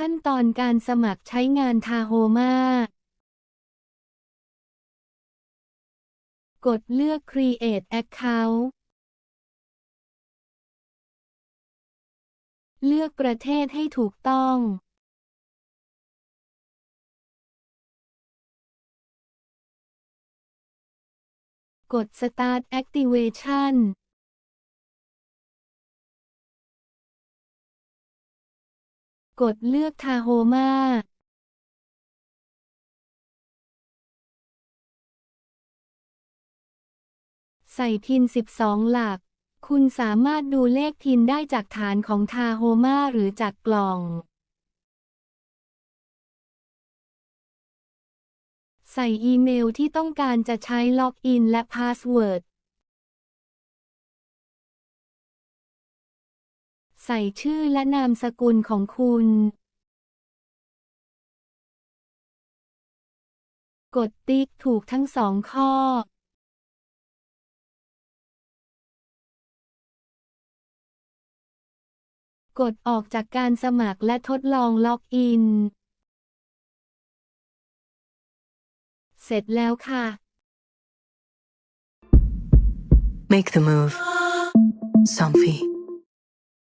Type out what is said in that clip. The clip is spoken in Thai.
ขั้นตอนการสมัครใช้งานทาโฮมากดเลือก Create Account เลือกประเทศให้ถูกต้อง กด Start Activation กดเลือกทาโฮมาใส่พิน 12 หลัก คุณสามารถดูเลขพินได้จากฐานของทาโฮมาหรือจากกล่อง ใส่อีเมลที่ต้องการจะใช้ล็อกอินและพาสเวิร์ด ใส่ชื่อและนามสกุลของคุณกดติ๊กถูกทั้งสองข้อ กดออกจากการสมัครและทดลองล็อกอิน เสร็จแล้วค่ะ Make the move. Somfy.